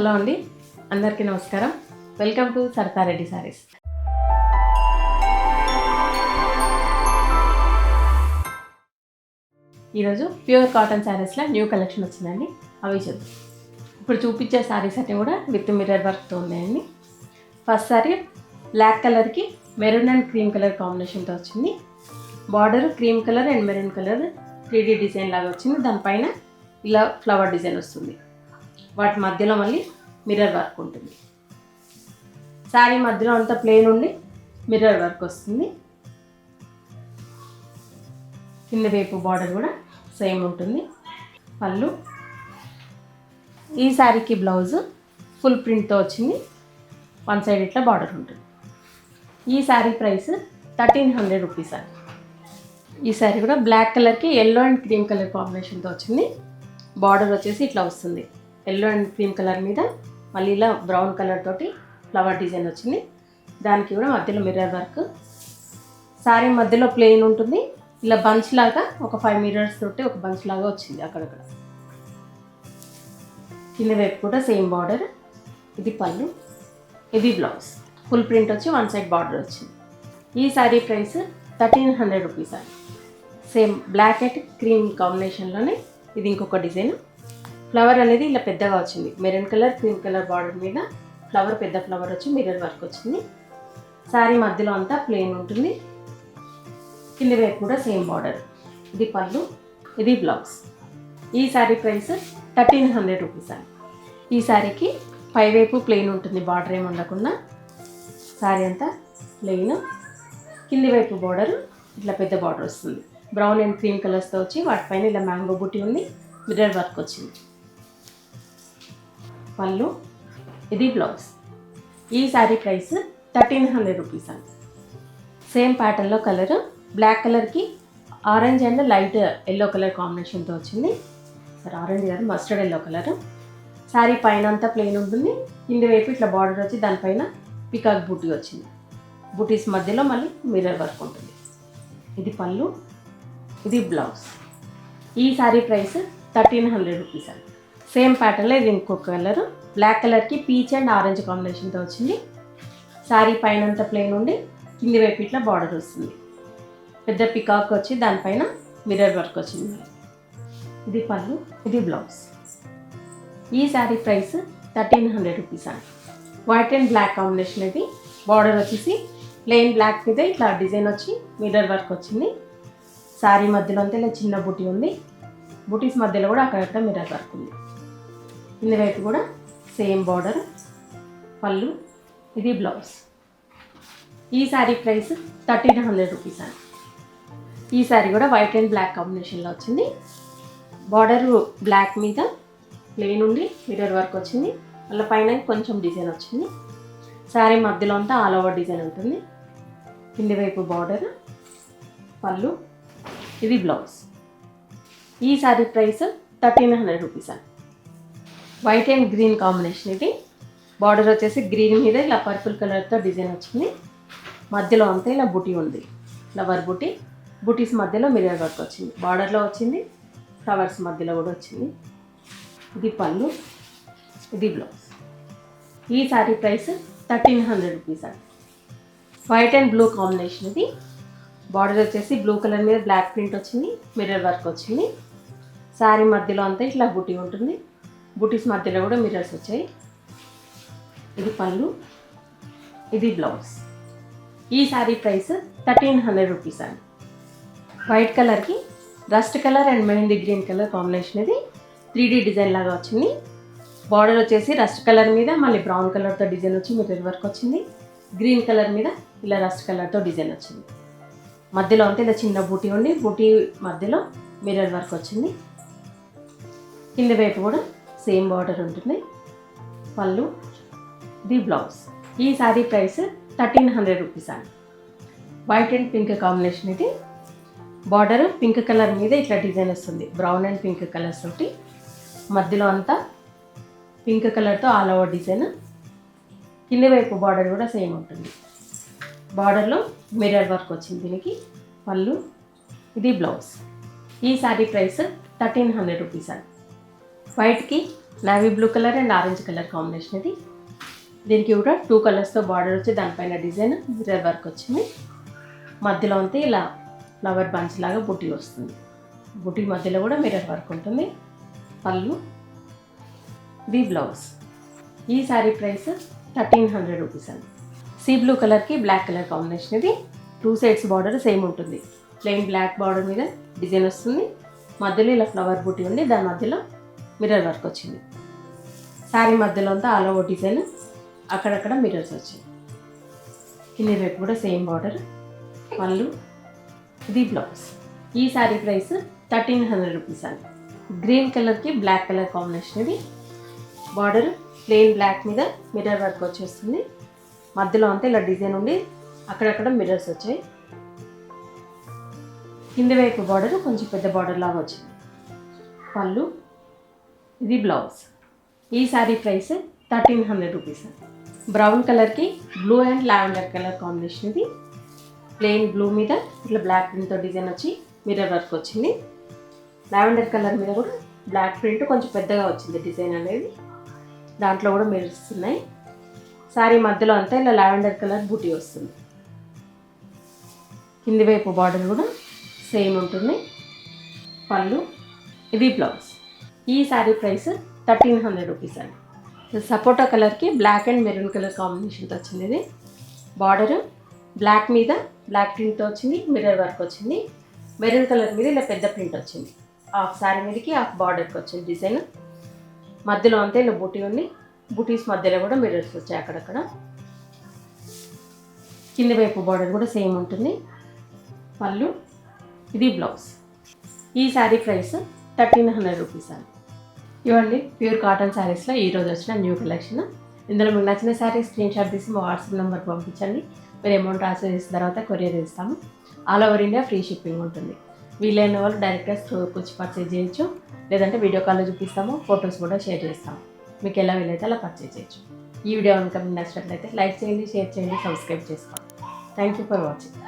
Hello అండి. అందరికీ నమస్కారం. Welcome to Saratareddy saris. ఈరోజు ప్యూర్ కాటన్ శారీస్లో న్యూ కలెక్షన్ వచ్చిందండి. అవి చూద్దాం. ఇప్పుడు చూపించే శారీస్ అన్నీ కూడా విత్ మిర్రర్ వర్క్తో ఉన్నాయండి. ఫస్ట్ శారీ బ్లాక్ కలర్కి మెరూన్ అండ్ క్రీమ్ కలర్ కాంబినేషన్తో వచ్చింది. Border cream colour and maroon colour three design లాగా వచ్చింది. దానిపైన ఇలా ఫ్లవర్ డిజైన్ వస్తుంది. వాటి మధ్యలో మళ్ళీ మిర్రర్ వర్క్ ఉంటుంది. శారీ మధ్యలో అంతా ప్లేన్ ఉండి మిర్రర్ వర్క్ వస్తుంది. కింద వైపు బార్డర్ కూడా సేమ్ ఉంటుంది. పళ్ళు. ఈ శారీకి బ్లౌజ్ ఫుల్ ప్రింట్తో వచ్చింది. వన్ సైడ్ ఇట్లా బార్డర్ ఉంటుంది. ఈ sari price thirteen hundred rupees అండి. ఈ శారీ కూడా బ్లాక్ కలర్కి ఎల్లో అండ్ క్రీమ్ కలర్ కాంబినేషన్తో వచ్చింది. బార్డర్ వచ్చేసి ఇట్లా వస్తుంది. ఎల్లో అండ్ క్రీమ్ కలర్ మీద మళ్ళీ ఇలా బ్రౌన్ కలర్ తోటి ఫ్లవర్ డిజైన్ వచ్చింది. దానికి కూడా మధ్యలో మిర్రర్ వర్క్. శారీ మధ్యలో ప్లెయిన్ ఉంటుంది. ఇలా బంచ్ లాగా ఒక ఫైవ్ మిర్రర్స్ తోటి ఒక బంచ్ లాగా వచ్చింది అక్కడక్కడ. కింద వైపు కూడా సేమ్ బార్డర్. ఇది పళ్ళు. ఇది బ్లౌజ్. ఫుల్ ప్రింట్ వచ్చి వన్ సైడ్ బార్డర్ వచ్చింది. ఈ sari price thirteen hundred rupees అండి. సేమ్ బ్లాక్ అండ్ క్రీమ్ కాంబినేషన్లోనే ఇది ఇంకొక డిజైన్. ఫ్లవర్ అనేది ఇలా పెద్దగా వచ్చింది. Maroon colour cream colour border మీద ఫ్లవర్ పెద్ద ఫ్లవర్ వచ్చి మిర్రర్ వర్క్ వచ్చింది. శారీ మధ్యలో అంతా ప్లెయిన్ ఉంటుంది. కింది వైపు కూడా సేమ్ బార్డర్ ఇది పళ్ళు ఇది బ్లౌజ్ ఈ sari price thirteen hundred rupees అండి. ఈ శారీకి పైవైపు ప్లెయిన్ ఉంటుంది బార్డర్ ఏమి ఉండకుండా. శారీ అంతా ప్లెయిన్ కింది వైపు బార్డర్ ఇట్లా పెద్ద బార్డర్ వస్తుంది. బ్రౌన్ అండ్ క్రీమ్ కలర్స్తో వచ్చి వాటిపైన ఇలా మ్యాంగో బుట్టి ఉంది మిర్రర్ వర్క్ వచ్చింది. పళ్ళు ఇది బ్లౌజ్. ఈ sari price thirteen hundred rupees అండి. సేమ్ ప్యాటర్న్లో కలర్ బ్లాక్ కలర్కి orange and light yellow colour కాంబినేషన్తో వచ్చింది. సార్ ఆరెంజ్ కాదు మస్టర్డ్ ఎల్లో కలర్. శారీ పైన అంతా ప్లెయిన్ ఉంటుంది. కింది వైపు ఇట్లా బార్డర్ వచ్చి దానిపైన పికాక్ బూటీ వచ్చింది. బూటీస్ మధ్యలో మళ్ళీ మిర్రర్ వర్క్ ఉంటుంది. ఇది పళ్ళు ఇది బ్లౌజ్. ఈ sari price thirteen hundred rupees అండి. సేమ్ ప్యాటర్న్లో ఇది ఇంకొక కలర్. బ్లాక్ కలర్కి పీచ్ అండ్ ఆరెంజ్ కాంబినేషన్తో వచ్చింది. శారీ పైన అంతా ప్లెయిన్ ఉండి కింది వైపు ఇట్లా బార్డర్ వస్తుంది. పెద్ద పికాక్ వచ్చి దానిపైన మిర్రర్ వర్క్ వచ్చింది. ఇది పళ్ళు ఇది బ్లౌజ్. ఈ sari price thirteen hundred rupees అండి. వైట్ అండ్ బ్లాక్ కాంబినేషన్ ఇది. బార్డర్ వచ్చేసి ప్లెయిన్ బ్లాక్ మీద ఇట్లా డిజైన్ వచ్చి మిర్రర్ వర్క్ వచ్చింది. శారీ మధ్యలో అంతా ఇలా చిన్న బుటీ ఉంది. బుటీస్ మధ్యలో కూడా అక్కడక్కడ మిర్రర్ వర్క్ ఉంది. కింది వైపు కూడా సేమ్ బార్డర్ పళ్ళు ఇది బ్లౌజ్ ఈ sari price thirteen hundred rupees అండి. ఈ శారీ కూడా వైట్ అండ్ బ్లాక్ కాంబినేషన్లో వచ్చింది. బార్డర్ బ్లాక్ మీద ప్లెయిన్ ఉండి మిర్రర్ వర్క్ వచ్చింది. మళ్ళీ పైన కొంచెం డిజైన్ వచ్చింది. శారీ మధ్యలో అంతా ఆల్ ఓవర్ డిజైన్ ఉంటుంది. కింది వైపు బార్డర్ పళ్ళు ఇది బ్లౌజ్ ఈ sari price thirteen hundred rupees అండి. వైట్ అండ్ గ్రీన్ కాంబినేషన్ ఇది. బార్డర్ వచ్చేసి గ్రీన్ మీద ఇలా పర్పుల్ కలర్తో డిజైన్ వచ్చింది. మధ్యలో అంతా ఇలా బుటీ ఉంది. ఫ్లవర్ బుటీ. బుటీస్ మధ్యలో మిర్రర్ వర్క్ వచ్చింది. బార్డర్లో వచ్చింది. ఫ్లవర్స్ మధ్యలో కూడా వచ్చింది. ఇది పళ్ళు. ఇది బ్లౌజ్ ఈ sari price thirteen hundred rupees అండి. వైట్ అండ్ బ్లూ కాంబినేషన్ ఇది. బార్డర్ వచ్చేసి బ్లూ కలర్ మీద బ్లాక్ ప్రింట్ వచ్చింది. మిర్రర్ వర్క్ వచ్చింది. శారీ మధ్యలో అంతా ఇట్లా బుటీ ఉంటుంది. బుటీస్ మధ్యలో కూడా మిర్రర్స్ వచ్చాయి. ఇది పళ్ళు ఇది బ్లౌజ్. ఈ sari price thirteen hundred rupees అండి. వైట్ కలర్కి rust colour and mehndi green colour combination ఇది. త్రీ డీ డిజైన్ లాగా వచ్చింది. బార్డర్ వచ్చేసి రస్ట్ కలర్ మీద మళ్ళీ బ్రౌన్ కలర్తో డిజైన్ వచ్చి మిర్రర్ వర్క్ వచ్చింది. గ్రీన్ కలర్ మీద ఇలా రస్ట్ కలర్తో డిజైన్ వచ్చింది. మధ్యలో అంతా ఇలా చిన్న బూటీ ఉండి బూటీ మధ్యలో మిర్రర్ వర్క్ వచ్చింది. కింద వైపు కూడా సేమ్ బార్డర్ ఉంటుంది. పళ్ళు ది బ్లౌజ్. ఈ sari price thirteen hundred rupees అండి. వైట్ అండ్ పింక్ కాంబినేషన్ ఇది. బార్డర్ పింక్ కలర్ మీద ఇట్లా డిజైన్ వస్తుంది. బ్రౌన్ అండ్ పింక్ కలర్స్ తోటి. మధ్యలో అంతా పింక్ కలర్తో ఆల్ ఓవర్ డిజైన్. కింది వైపు బార్డర్ కూడా సేమ్ ఉంటుంది. బార్డర్లో మిర్రర్ వర్క్ వచ్చింది దీనికి. పళ్ళు ఇది బ్లౌజ్. ఈ sari price thirteen hundred rupees అండి. వైట్కి navy blue colour and orange colour combination ఇది. దీనికి కూడా టూ కలర్స్తో బార్డర్ వచ్చి దానిపైన డిజైన్ మిర్రర్ వర్క్ వచ్చింది. మధ్యలో అంతే ఇలా ఫ్లవర్ బంచ్ లాగా బుట్టి వస్తుంది. బుట్టి మధ్యలో కూడా మిర్రర్ వర్క్ ఉంటుంది. పళ్ళు ఇది బ్లౌజ్ ఈ sari price thirteen hundred rupees అండి. సీ బ్లూ కలర్కి బ్లాక్ కలర్ కాంబినేషన్ ఇది. టూ సైడ్స్ బార్డర్ సేమ్ ఉంటుంది. ప్లెయిన్ బ్లాక్ బార్డర్ మీద డిజైన్ వస్తుంది. మధ్యలో ఇలా ఫ్లవర్ బుట్టి ఉంది. దాని మధ్యలో మిర్రర్ వర్క్ వచ్చింది. శారీ మధ్యలో అంతా ఆల్ ఓవర్ డిజైన్ అక్కడక్కడ మిర్రర్స్ వచ్చాయి. కింది వైపు కూడా సేమ్ బార్డర్ పళ్ళు ఇది బ్లౌజ్. ఈ sari price thirteen hundred rupees అండి. గ్రీన్ కలర్కి బ్లాక్ కలర్ కాంబినేషన్ ఇది. బార్డర్ ప్లెయిన్ బ్లాక్ మీద మిర్రర్ వర్క్ వచ్చేస్తుంది. మధ్యలో అంతా ఇలా డిజైన్ ఉండి అక్కడక్కడ మిర్రర్స్ వచ్చాయి. కింది వైపు బార్డర్ కొంచెం పెద్ద బార్డర్ లాగా వచ్చింది. పళ్ళు ఇది బ్లౌజ్. ఈ sari price thirteen hundred rupees. Brown కలర్కి blue and lavender colour combination ఇది ప్లెయిన్ బ్లూ మీద ఇట్లా బ్లాక్ ప్రింట్తో డిజైన్ వచ్చి మిర్రర్ వర్క్ వచ్చింది. లావెండర్ కలర్ మీద కూడా బ్లాక్ ప్రింట్ కొంచెం పెద్దగా వచ్చింది డిజైన్ అనేది. దాంట్లో కూడా మిర్రర్స్ ఉన్నాయి. శారీ మధ్యలో అంతా ఇలా లావెండర్ కలర్ బూటీ వస్తుంది. కింది వైపు బార్డర్ కూడా సేమ్ ఉంటుంది. పళ్ళు ఇది బ్లౌజ్. ఈ sari price thirteen hundred rupees అండి. సపోటా కలర్కి బ్లాక్ అండ్ మెరూన్ కలర్ కాంబినేషన్తో వచ్చింది ఇది. బార్డర్ బ్లాక్ మీద బ్లాక్ ప్రింట్తో వచ్చింది మిర్రర్ వర్క్ వచ్చింది. మెరూన్ కలర్ మీద ఇలా పెద్ద ప్రింట్ వచ్చింది. హాఫ్ శారీ మీదకి హాఫ్ బార్డర్కి వచ్చింది డిజైన్ మధ్యలో అంతా ఇలా బూటీ ఉంది. బూటీస్ మధ్యలో కూడా మిర్రర్స్ వచ్చాయి అక్కడక్కడ. కింది వైపు బార్డర్ కూడా సేమ్ ఉంటుంది. పళ్ళు ఇది బ్లౌజ్ ఈ sari price thirteen hundred rupees అండి. ఇవ్వండి ప్యూర్ కాటన్ శారీస్లో ఈరోజు వచ్చిన న్యూ కలెక్షన్. ఇందులో మీకు నచ్చిన శారీ స్క్రీన్ షాట్ తీసి మా వాట్సాప్ నెంబర్ పంపించండి. మీరు అమౌంట్ ట్రాన్స్ఫర్ చేసిన తర్వాత కొరియర్ ఇస్తాము all over India free shipping ఉంటుంది. వీలైన వాళ్ళు డైరెక్ట్గా స్టోర్కి వచ్చి పర్చేజ్ చేయొచ్చు. లేదంటే వీడియో కాల్లో చూపిస్తాము ఫొటోస్ కూడా షేర్ చేస్తాము. మీకు ఎలా వీలైతే అలా పర్చేజ్ చేయొచ్చు. ఈ వీడియో కనుక మీకు నచ్చినట్లయితే లైక్ చేయండి షేర్ చేయండి సబ్స్క్రైబ్ చేసుకోండి. Thank you for watching